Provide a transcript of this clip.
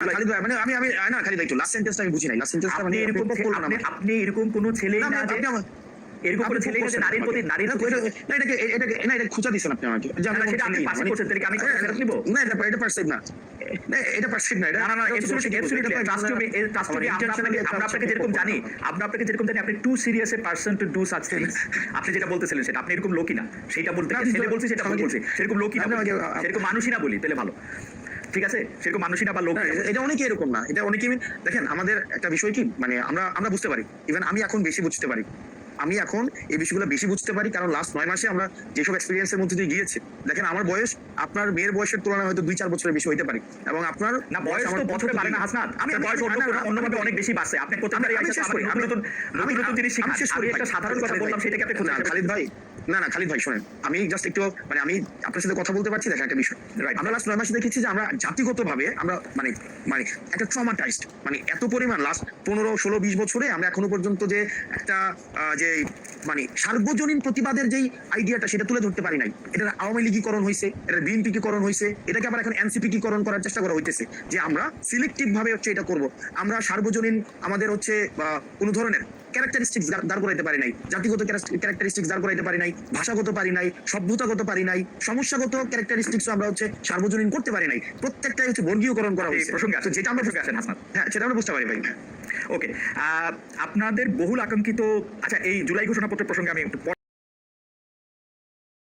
খালিদ ভাই মানে আমি আমি না খালিদ একটু লাস্ট সেন্টেন্সটা আমি বুঝি নাই। লাস্ট সেন্টেন্সটা আপনি মানে এরকম পূর্ব করলাম আপনি আপনি এরকম কোনো ছেলে না, না না, যে আপনি আমার- এরকম কোনো ছেলে না নারীর প্রতি নারীর না, প্রতি এটা- না, এটাকে এটাকে না এটা খুঁজা দিছেন আপনি আমাকে। যে আমি না, কোনো সেটা আপনি করছেন, তাহলে কি আমি না, ফেরত নিবো? না এটা এটা পারসিভ না। না, এটা পারসিভ না এটা না না না এটা absolutely, এটা absolutely. এটা Trust me, trust me, আমার আমরা আপনাকে- একটা আমরা আপনাকে যেরকম জানি আমরা আপনাকে যেরকম জানি আপনি too serious a person to do such things আপনি যেটা বলতেছিলেন সেটা আপনি এরকম লোকই না। সেটা বলতে ছেলে বলছি সেটা আমাকে- বলছি। সেরকম লোকই না সেরকম মানুষই না বলি তাহলে ভালো। ঠিক আছে? সেরকম মানুষই না বা লোক এটা- অনেকে এরকম না। এটা অনেকে দেখেন আমাদের একটা বিষয় কি? মানে আমরা আমরা বুঝতে পারি। ইভেন আমি এখন বেশি বুঝতে পারি। আমি এখন এই বিষয়গুলো বেশি বুঝতে পারি কারণ লাস্ট নয় মাসে আমরা যেসব এক্সপিরিয়েন্সের মধ্যে দিয়ে গিয়েছি দেখেন আমার বয়স আপনার মেয়ের বয়সের তুলনায় হয়তো দুই চার বছরের বেশি হতে পারে। এবং আপনার না বয়স তো আমার বছরে বাড়ে না হাসনাত। আমি বয়স অন্যভাবে অনেক বেশি বাড়ছে আপনি প্রত্যেকবারই আমি শেষ করি, নতুন নতুন আমি- নতুন জিনিস আমি আমি একটা সাধারণ কথা বললাম। সেটাকে আপনি খালিদ ভাই না না, খালিদ ভাই, শোনেন। আমি জাস্ট একটু মানে আমি আপনার সাথে কথা বলতে পারছি, দেখেন একটা বিষয়। Right. আমরা লাস্ট নয় মাসে দেখেছি যে আমরা জাতিগতভাবে আমরা মানে মানে একটা ট্রমাটাইজড মানে এত পরিমাণ লাস্ট পনেরো, ষোলো, বিশ বছরে আমরা এখনও পর্যন্ত যে একটা যে মানে সার্বজনীন প্রতিবাদের যেই আইডিয়াটা সেটা তুলে ধরতে পারি নাই। এটা আওয়ামী লীগীকরণ হয়েছে এটা বিএনপিকীকরণ হয়েছে এটাকে আবার এখন এনসিপি এনসিপিকীকরণ করার চেষ্টা করা হইতেছে যে আমরা সিলেক্টিভ ভাবে হচ্ছে এটা করব। আমরা সার্বজনীন আমাদের হচ্ছে কোনো ধরনের ক্যারেক্টারিস্টিক্স দাঁড় করাইতে পারি নাই জাতিগত ক্যারেক্টারিস্টিক্স দাঁড় করাইতে পারি নাই ভাষাগত পারি নাই সভ্যতাগত পারি নাই সমস্যাগত ক্যারেক্টারিস্টিক্স আমরা হচ্ছে সার্বজনীন করতে পারি নাই। প্রত্যেকটাই হচ্ছে বর্গীয়করণ করা হয়েছে। প্রসঙ্গে আছে। যেটা আমরা বুঝতে আসেন, হ্যাঁ সেটা আমরা বুঝতে পারি ভাই। ওকে আপনাদের বহুল আকাঙ্ক্ষিত আচ্ছা এই জুলাই ঘোষণাপত্র প্রসঙ্গে আমি একটু